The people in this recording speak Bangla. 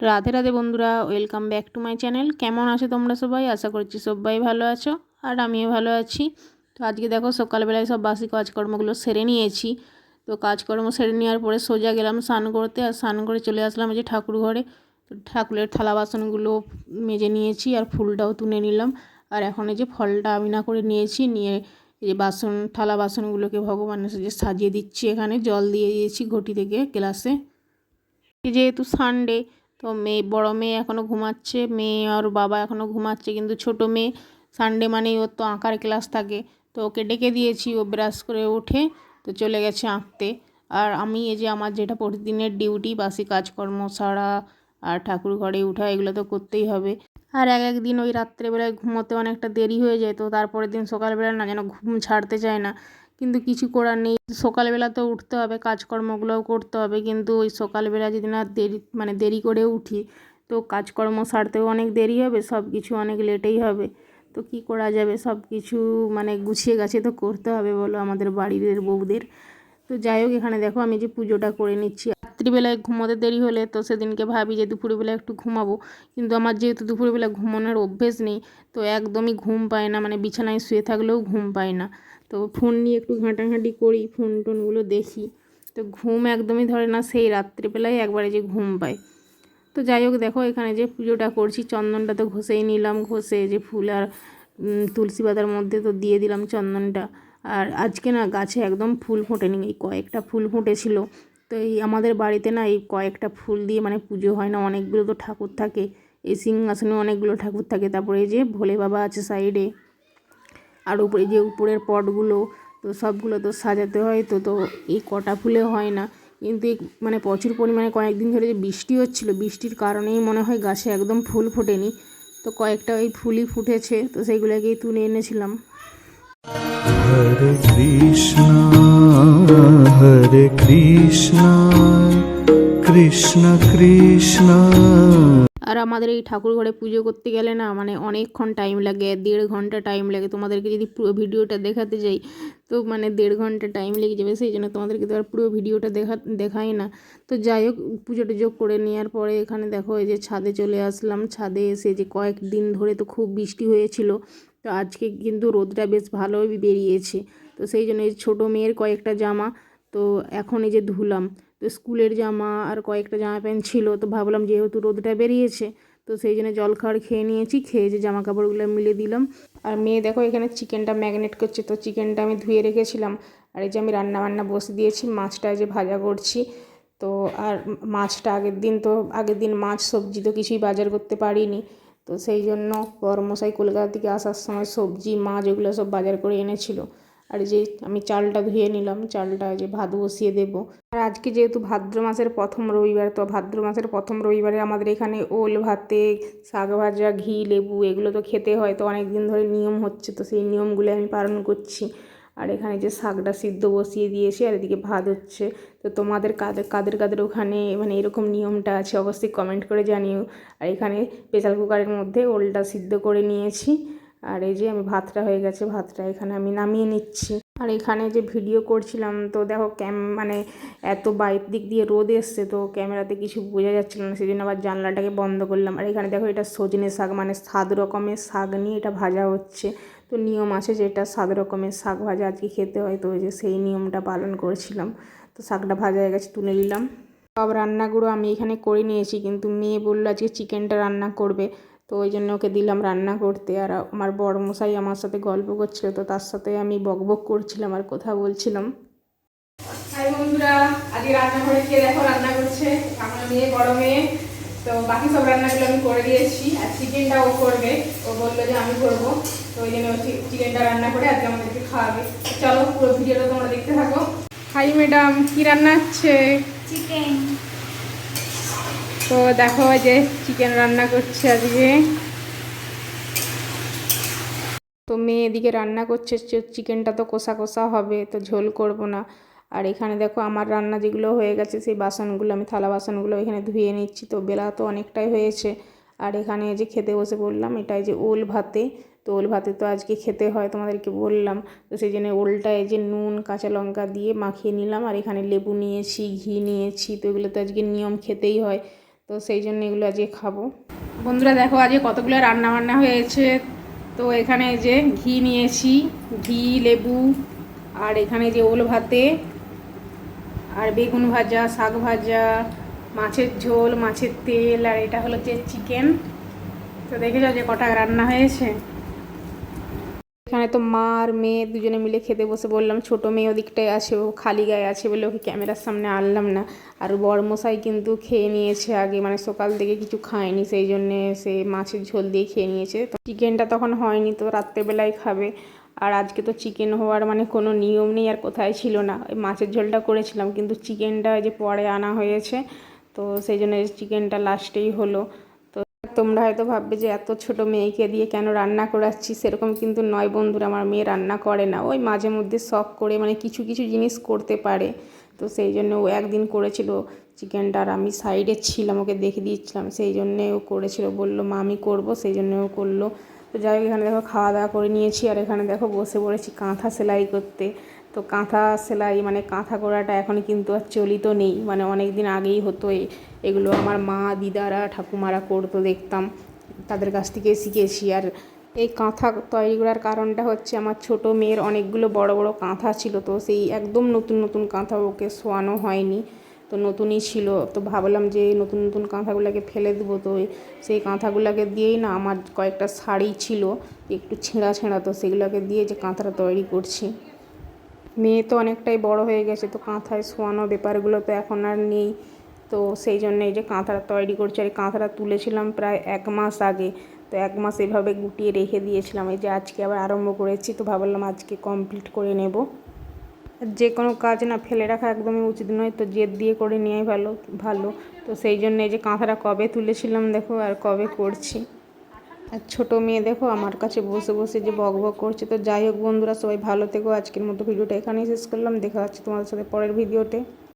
রাধে রাধে বন্ধুরা welcome back to my channel কেমন আছো তোমরা সবাই? আশা করছি সবাই ভালো আছো আর আমিও ভালো আছি। তো আজকে দেখো, সকালবেলায় সব বাসি কাজকর্মগুলো সেরে নিয়েছি। তো কাজকর্ম সেরে নেওয়ার পরে সোজা গেলাম স্নান করতে আর স্নান করে চলে আসলাম যে ঠাকুর ঘরে। ঠাকুরের থালা বাসনগুলো মেজে নিয়েছি আর ফুলটাও তুলে নিলাম। আর এখন এই যে ফলটা আমি না করে নিয়েছি, নিয়ে এই যে বাসন, থালা বাসনগুলোকে ভগবানের সাথে সাজিয়ে দিচ্ছি এখানে, জল দিয়ে দিয়েছি ঘটি থেকে গ্লাসে। যেহেতু সানডে তো মেয়ে, বড় মেয়ে এখনও ঘুমাচ্ছে। মেয়ে আর বাবা এখনও ঘুমাচ্ছে, কিন্তু ছোট মেয়ে সানডে মানেই ওর তো আঁকার ক্লাস থাকে। তো ওকে ডেকে দিয়েছি, ও ব্রাশ করে উঠে তো চলে গেছে আঁকতে। আর আমি এই যে আমার যেটা প্রতিদিনের ডিউটি বাসি কাজকর্ম, সারা আর ঠাকুর ঘরে উঠা, এগুলো তো করতেই হবে। আর এক এক দিন ওই রাত্রেবেলায় ঘুমোতে অনেকটা দেরি হয়ে যায়, তো তারপরের দিন সকালবেলা না যেন ঘুম ছাড়তে চায় না। কিন্তু কিছু করার নেই। সকালবেলা তো উঠতে হবে, কাজকর্মগুলোও করতে হবে। কিন্তু ওই সকালবেলা যদি না দেরি মানে দেরি করে উঠি, তো কাজকর্ম সারতেও অনেক দেরি হবে সব কিছু অনেক লেটেই হবে। তো কি করা যাবে? সব কিছু মানে গুছিয়ে গাছে তো করতে হবে বলো আমাদের বাড়ির বউদের। তো যাই হোক, এখানে দেখো আমি যে পুজোটা করে নিচ্ছি। রাত্রিবেলায় ঘুমোতে দেরি হলে তো সেদিনকে ভাবি যে দুপুরবেলা একটু ঘুমাবো। কিন্তু আমার যেহেতু দুপুরবেলা ঘুমানোর অভ্যেস নেই, তো একদমই ঘুম পায় না মানে বিছানায় শুয়ে থাকলেও ঘুম পায় না। তো ফোন নিয়ে একটু ঘাঁটাঘাঁটি করি ফোন টোনগুলো দেখি। তো ঘুম একদমই ধরে না, সেই রাত্রিবেলায় একবারে যে ঘুম পায়। তো যাই হোক, দেখো এখানে যে পুজোটা করছি, চন্দনটা তো ঘষেই নিলাম, ঘষে যে ফুল আর তুলসী পাতার মধ্যে তো দিয়ে দিলাম চন্দনটা। আর আজকে না গাছে একদম ফুল ফোটেনি, এই কয়েকটা ফুল ফুটেছিল। তো এই আমাদের বাড়িতে না এই কয়েকটা ফুল দিয়ে মানে পুজো হয় না, অনেকগুলো তো ঠাকুর থাকে। এই সিংহাসনে অনেকগুলো ঠাকুর থাকে। তারপরে এই যে ভোলে বাবা আছে সাইডে। আর উপরে যে উপরের পটগুলো, তো সবগুলো তো সাজাতে হয়। তো তো এই কটা ফুলে হয় না। কিন্তু এই মানে প্রচুর পরিমাণে কয়েকদিন ধরে যে বৃষ্টি হচ্ছিল, বৃষ্টির কারণেই মনে হয় গাছে একদম ফুল ফোটেনি। তো কয়েকটা ওই ফুলই ফুটেছে, তো সেইগুলোকেই তুলে এনেছিলাম। কৃষ্ণ। হরে কৃষ্ণ কৃষ্ণ কৃষ্ণ আর আমাদের এই ঠাকুর ঘরে পুজো করতে গেলে না মানে অনেকক্ষণ টাইম লাগে, দেড় ঘণ্টা টাইম লাগে। তোমাদেরকে যদি পুরো ভিডিওটা দেখাতে যাই, তো মানে দেড় ঘণ্টা টাইম লেগে যাবে, সেই জন্য তোমাদেরকে তো আর পুরো ভিডিওটা দেখা, দেখাই না। তো যাই হোক পুজো টুজো করে নেওয়ার পরে এখানে দেখো, এই যে ছাদে চলে আসলাম। ছাদে এসে যে কয়েকদিন ধরে তো খুব বৃষ্টি হয়েছিল তো আজকে কিন্তু রোদটা বেশ ভালোই বেরিয়েছে। তো সেই জন্য এই ছোটো মেয়ের কয়েকটা জামা, তো এখন এই যে ধুলাম। তো স্কুলের জামা আর কয়েকটা জামা প্যান্ট ছিল, তো ভাবলাম যেহেতু রোদটা বেরিয়েছে, তো সেই জন্য জল খাওয়ার খেয়ে নিয়েছি, খেয়ে যে জামা কাপড়গুলো মিলে দিলাম। আর মেয়ে দেখো এখানে চিকেনটা ম্যাগনেট করছে, তো চিকেনটা আমি ধুয়ে রেখেছিলাম। আর এই যে আমি রান্না বান্না বসে দিয়েছি, মাছটা যে ভাজা করছি। তো আর মাছটা আগের দিন তো, আগের দিন মাছ, সবজি তো কিছুই বাজার করতে পারিনি। তো সেই জন্য বড়মশাই কলকাতা থেকে আসার সময় সবজি, মাছ এগুলো সব বাজার করে এনেছিল। আর যে আমি চালটা ধুয়ে নিলাম, চালটা যে ভাত বসিয়ে দেব। আর আজকে যেহেতু ভাদ্র মাসের প্রথম রবিবার, তো ভাদ্র মাসের প্রথম রবিবারে আমাদের এখানে ওল ভাতে, শাক ভাজা, ঘি, লেবু এগুলো তো খেতে হয়, তো অনেক দিন ধরে নিয়ম হচ্ছে, তো সেই নিয়মগুলো আমি পালন করছি। আর এখানে যে শাকটা সিদ্ধ বসিয়ে দিয়েছি আর এদিকে ভাত হচ্ছে। তো তোমাদের কাদের কাদের কাদের ওখানে মানে এরকম নিয়মটা আছে অবশ্যই কমেন্ট করে জানিও। আর এখানে প্রেসার কুকারের মধ্যে ওলটা সিদ্ধ করে নিয়েছি। আর এই যে আমি ভাতটা হয়ে গেছে, ভাতটা এখানে আমি নামিয়ে নিচ্ছি। আর এখানে যে ভিডিও করছিলাম, তো দেখো ক্যাম মানে এত বাইর দিক দিয়ে রোদ এসছে, তো ক্যামেরাতে কিছু বোঝা যাচ্ছিল না সেই জন্য আবার জানলাটাকে বন্ধ করলাম। আর এখানে দেখো এটা সজনে শাক মানে সাত রকমের শাক নিয়ে এটা ভাজা হচ্ছে। তো নিয়ম আছে যেটা সাত রকমের শাক ভাজা আজকে খেতে হয়, তো ওই যে সেই নিয়মটা পালন করছিলাম। তো শাকটা ভাজা হয়ে গেছে, তুলে নিলাম। সব রান্নাগুলো আমি এখানে করে নিয়েছি, কিন্তু মেয়ে বলল আজকে চিকেনটা রান্না করবে। তো ওই জন্য ওকে দিলাম রান্না করতে। আর আমার বড় মশাই আমার সাথে গল্প করছিল, তো তার সাথে আমি বকবক করছিলাম আর কথা বলছিলাম। বন্ধুরা, আজকে রান্নাঘরে গিয়ে দেখো রান্না করছে? আমার মেয়ে, বড় মেয়ে। তো বাকি সব রান্নাগুলো আমি করে দিয়েছি আর চিকেনটা ও করবে। ও বলল যে আমি করব। তো ওই জন্য চিকেনটা রান্না করে আজকে আমাদেরকে খাওয়াবে। চলো পুরো ভিডিওটা তোমরা দেখতে থাকো। হাই ম্যাডাম কি রান্না হচ্ছে? চিকেন তো দেখো যে চিকেন রান্না করছে আজকে। তো মেয়ে এদিকে রান্না করছে চিকেনটা তো কষা কষা হবে তো ঝোল করব না। আর এখানে দেখো আমার রান্না যেগুলো হয়ে গেছে, সেই বাসনগুলো, আমি থালা বাসনগুলো এখানে ধুয়ে নিচ্ছি। তো বেলা তো অনেকটাই হয়েছে। আর এখানে যে খেতে বসে বললাম এটাই যে ওল ভাতে। তো ওল ভাতে তো আজকে খেতে হয় তোমাদেরকে বললাম। তো সেই জন্য ওলটা এই যে নুন, কাঁচা লঙ্কা দিয়ে মাখিয়ে নিলাম। আর এখানে লেবু নিয়েছি, ঘি নিয়েছি, তো এগুলো তো আজকে নিয়ম খেতেই হয়। তো সেই জন্য এগুলো আজকে খাব। বন্ধুরা দেখো আজকে কতগুলো রান্না বান্না হয়েছে। তো এখানে যে ঘি নিয়েছি, ঘি, লেবু, আর এখানে যে ওল ভাতে আর বেগুন ভাজা, শাক ভাজা, মাছের ঝোল, মাছের তেল, আর এটা হলো যে চিকেন তো দেখে যাও যে কটা রান্না হয়েছে? এখানে তো মা আর মেয়ে দুজনে মিলে খেতে বসে বললাম, ছোট মেয়ে ওদিকটায় আছে, ও খালি গায়ে আছে বলে ওকে ক্যামেরার সামনে আনলাম না। আর বড়মশাই কিন্তু খেয়ে নিয়েছে আগে মানে সকাল থেকে কিছু খায়নি, সেই জন্যে সে মাছের ঝোল দিয়ে খেয়ে নিয়েছে। তো চিকেনটা তখন হয়নি, তো রাত্রেবেলায় খাবে। আর আজকে তো চিকেন হওয়ার মানে কোনো নিয়ম নেই, আর কোথায় ছিল না। ওই মাছের ঝোলটা করেছিলাম, কিন্তু চিকেনটা যে পরে আনা হয়েছে, তো সেই জন্য চিকেনটা লাস্টেই হলো। তোমরা হয়তো ভাববে যে এত ছোট মেয়েকে দিয়ে কেন রান্না করাচ্ছি সেরকম কিন্তু নয় বন্ধুরা, আমার মেয়ে রান্না করে না। ওই মাঝে মধ্যে শখ করে মানে কিছু কিছু জিনিস করতে পারে। তো সেই জন্য ও একদিন করেছিল চিকেনটা আর আমি সাইডে ছিলাম, ওকে দেখে দিয়েছিলাম। সেই জন্যে ও করেছিল, বলল, মা, আমি করব। সেই জন্য ও করল। তো যাই এখানে দেখো খাওয়া দাওয়া করে নিয়েছি। আর এখানে দেখো বসে পড়েছি কাঁথা সেলাই করতে। তো কাঁথা সেলাই মানে কাঁথা করাটা এখন কিন্তু আর চলিত নেই। মানে অনেক দিন আগেই হতো এগুলো আমার মা, দিদারা, ঠাকুমারা করতো দেখতাম, তাদের কাছ থেকে শিখেছি। আর এই কাঁথা তৈরি করার কারণটা হচ্ছে আমার ছোট মেয়ের অনেকগুলো বড় বড় কাঁথা ছিল, তো সেই একদম নতুন নতুন কাঁথা ওকে শোয়ানো হয়নি। তো নতুনই ছিল, তো ভাবলাম যে নতুন নতুন কাঁথাগুলোকে ফেলে দেবো। তো সেই কাঁথাগুলোকে দিয়েই না আমার কয়েকটা শাড়ি ছিল, একটু ছেঁড়া ছেঁড়া, তো সেগুলোকে দিয়ে যে কাঁথাটা তৈরি করছি। মেয়ে তো অনেকটাই বড় হয়ে গেছে, তো কাঁথায় শোয়ানো ব্যাপারগুলো তো এখন আর নেই। তো সেই জন্য এই যে কাঁথাটা তৈরি করছি, আর কাঁথাটা তুলেছিলাম প্রায় এক মাস আগে। তো এক মাস এভাবে গুটিয়ে রেখে দিয়েছিলাম, এই যে আজকে আবার আরম্ভ করেছি, তো ভাবলাম আজকে কমপ্লিট করে নেব। যে কোনো কাজ না ফেলে রাখা একদমই উচিত নয়, তো জেদ দিয়ে করে নেওয়াই ভালো ভালো। তো সেই জন্য এই যে কাঁথাটা কবে তুলেছিলাম দেখো, আর কবে করছি। আর ছোটো মেয়ে দেখো, আমার কাছে বসে বসে যে বক বক করছে। তো যাই হোক বন্ধুরা, সবাই ভালো থেকো। আজকের মতো ভিডিওটা এখানেই শেষ করলাম। দেখা যাচ্ছে তোমাদের সাথে পরের ভিডিওতে।